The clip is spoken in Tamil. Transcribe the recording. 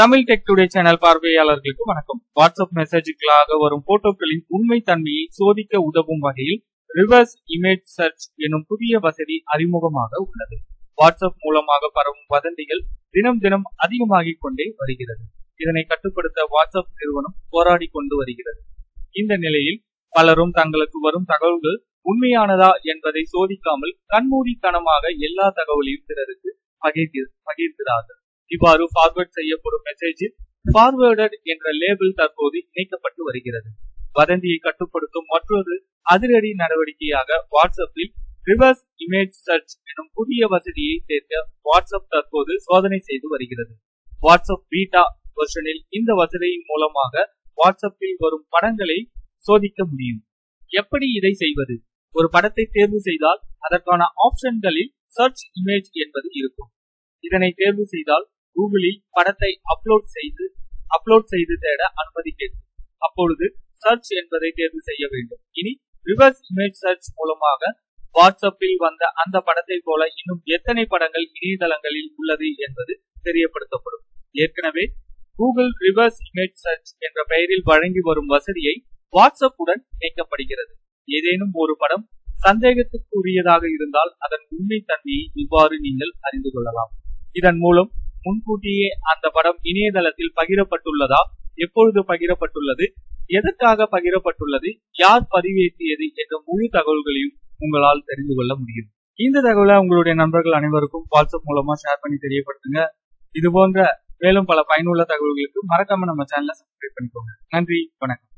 தமிழ் டெக் டுடே சேனல் பார்வையாளர்களுக்கு வணக்கம். வாட்ஸ்அப் மெசேஜுகளாக வரும் போட்டோக்களின் உண்மை தன்மையை சோதிக்க உதவும் வகையில் ரிவர்ஸ் இமேஜ் சர்ச் எனும் புதிய வசதி அறிமுகமாக உள்ளது. வாட்ஸ்அப் மூலமாக பரவும் வதந்திகள் தினம் தினம் அதிகமாகிக் கொண்டே வருகிறது. இதனை கட்டுப்படுத்த வாட்ஸ்அப் நிறுவனம் போராடி கொண்டு வருகிறது. இந்த நிலையில் பலரும் தங்களுக்கு வரும் தகவல்கள் உண்மையானதா என்பதை சோதிக்காமல் கண்மூடித்தனமாக எல்லா தகவலையும் பிறருக்கு பகிர்ந்து பகிர்கிறார்கள் இவ்வாறு ஃபார்வர்ட் செய்யப்படும் மெசேஜில் ஃபார்வேர்டட் என்ற லேபிள் தற்போது இணைக்கப்பட்டு வருகிறது. வதந்தியை கட்டுப்படுத்தும் மற்றொரு அதிரடி நடவடிக்கையாக வாட்ஸ்அப்பில் ரிவர்ஸ் இமேஜ் சர்ச் எனும் புதிய வசதியை சேர்க்க வாட்ஸ்அப் தற்போது சோதனை செய்து வருகிறது. வாட்ஸ்அப் பீட்டா வெர்ஷனில் இந்த வசதியின் மூலமாக வாட்ஸ்அப்பில் வரும் படங்களை சோதிக்க முடியும். எப்படி இதை செய்வது? ஒரு படத்தை தேர்வு செய்தால் அதற்கான ஆப்ஷன்களில் சர்ச் இமேஜ் என்பது இருக்கும். இதனை தேர்வு செய்தால் கூகுளில் படத்தை அப்லோட் செய்து அப்லோட் செய்து தேட அனுமதி கேட்கும் அப்பொழுது சர்ச் என்பதை தேர்வு செய்ய வேண்டும். இனி ரிவர்ஸ் இமேஜ் சர்ச் மூலமாக வாட்ஸ்அப்பில் வந்த அந்த படத்தை போல இன்னும் எத்தனை படங்கள் இணையதளங்களில் உள்ளது என்பது தெரியப்படுத்தப்படும். ஏற்கனவே கூகுள் ரிவர்ஸ் இமேஜ் சர்ச் என்ற பெயரில் வழங்கி வரும் வசதியை வாட்ஸ்அப் உடன் இணைக்கப்படுகிறது. ஏதேனும் ஒரு படம் சந்தேகத்துக்குரியதாக இருந்தால் அதன் உண்மை தன்மையை இவ்வாறு நீங்கள் அறிந்து கொள்ளலாம். இதன் மூலம் முன்கூட்டியே அந்த படம் இணையதளத்தில் பகிரப்பட்டுள்ளதா? எப்பொழுது பகிரப்பட்டுள்ளது? எதற்காக பகிரப்பட்டுள்ளது? யார் பதிவேற்றியது? என்ற முழு தகவல்களையும் உங்களால் தெரிந்து கொள்ள முடியும். இந்த தகவலை உங்களுடைய நண்பர்கள் அனைவருக்கும் வாட்ஸ்அப் மூலமா ஷேர் பண்ணி தெரியப்படுத்துங்க. இது போன்ற மேலும் பல பயனுள்ள தகவல்களுக்கு மறக்காம நம்ம சேனலை சப்ஸ்கிரைப் பண்ணிக்கோங்க. நன்றி வணக்கம்.